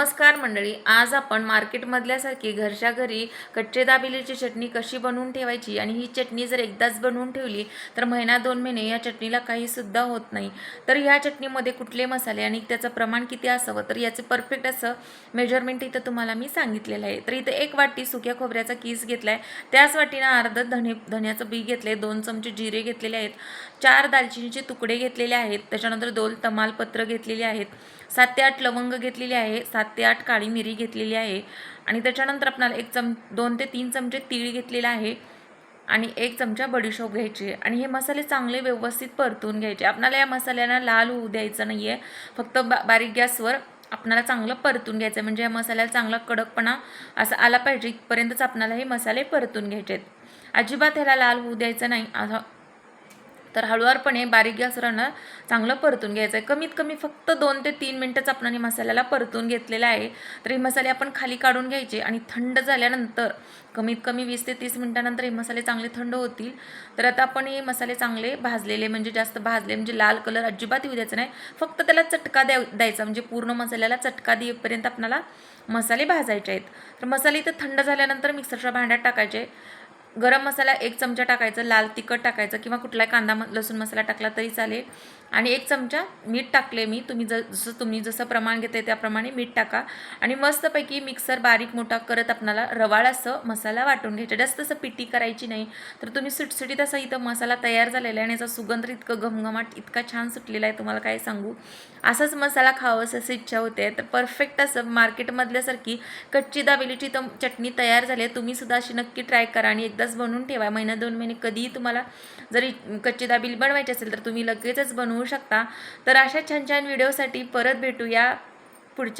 नमस्कार मंडळी आज आपण मार्केटमधल्यासारखी घरच्या घरी कच्चे दाबेलीची चटणी कशी बनवून ठेवायची आणि ही चटणी जर एकदाच बनवून ठेवली तर महिना दोन महिने या चटणीला काहीसुद्धा होत नाही. तर ह्या चटणीमध्ये कुठले मसाले आणि त्याचं प्रमाण किती असावं? तर याचं परफेक्ट असं मेजरमेंट इथं तुम्हाला मी सांगितलेलं आहे. तर इथं एक वाटी सुक्या खोबऱ्याचा किस घेतला आहे त्याच वाटीनं अर्ध धने धण्याचं बी घेतलं आहे दोन चमचे जिरे घेतलेले आहेत. चार दालचिनीचे तुकडे घेतलेले आहेत. त्याच्यानंतर दोन तमालपत्र घेतलेले आहेत. सात ते आठ लवंग घेतलेली आहे. सात ते आठ काळी मिरी घेतलेली आहे. आणि त्याच्यानंतर आपणाला एक चम दोन ते तीन चमचे तीळ घेतलेला आहे. आणि एक चमचा बडीशोप घ्यायची आणि हे मसाले चांगले व्यवस्थित परतून घ्यायचे. आपल्याला या मसाल्यांना लाल होऊ द्यायचं नाही आहे फक्त बा बारीक गॅसवर आपणाला चांगलं परतून घ्यायचं आहे म्हणजे या मसाल्याला चांगला कडकपणा असा आला पाहिजे. इथपर्यंतच आपणाला हे मसाले परतून घ्यायचे आहेत अजिबात ह्याला लाल होऊ द्यायचं नाही. तर हळूवारपणे बारीक गॅस ना चांगलं परतून घ्यायचं आहे. कमीत कमी फक्त दोन ते तीन मिनटंच आपण मसाल्याला परतून घेतलेलं आहे. तर हे मसाले आपण खाली काढून घ्यायचे आणि थंड झाल्यानंतर कमीत कमी वीस ते तीस मिनटानंतर हे मसाले चांगले थंड होतील. तर आता आपण हे मसाले चांगले भाजलेले म्हणजे जास्त भाजले म्हणजे लाल कलर अजिबात येऊ द्यायचा नाही. फक्त त्याला चटका द्या द्यायचा म्हणजे पूर्ण मसाल्याला चटका देईपर्यंत आपल्याला मसाले भाजायचे आहेत. तर मसाले इथं थंड झाल्यानंतर मिक्सरच्या भांड्यात टाकायचे. गरम मसाला एक चमचा टाकायचा लाल तिखट टाकायचं किंवा कुठलाही कांदा म लसूण मसाला टाकला तरी चालेल. आणि एक चमचा मीठ टाकले मी तुम्ही ज जसं तुम्ही जसं प्रमाण घेते त्याप्रमाणे मीठ टाका. आणि मस्तपैकी मिक्सर बारीक मोठा करत आपणाला रवाळ असं मसाला वाटून घ्यायचा. जास्त असं पिटी करायची नाही. तर तुम्ही सुटसुटीत असा इथं मसाला तयार झालेला आहे आणि याचा सुगंध इतकं घमघमाट इतका छान सुटलेला आहे तुम्हाला काय सांगू? असाच मसाला खावं असं इच्छा होते. तर परफेक्ट असं मार्केटमधल्यासारखी कच्ची दाबेलीची तर चटणी तयार झाली आहे. तुम्ही सुद्धा अशी नक्की ट्राय करा आणि एकदाच बनवून ठेवा. महिना दोन महिने कधीही तुम्हाला जरी कच्ची दाबेली बनवायची असेल तर तुम्ही लगेचच बनवू शकता. तर अशा छान छान व्हिडिओसाठी परत भेटूया पुढच्या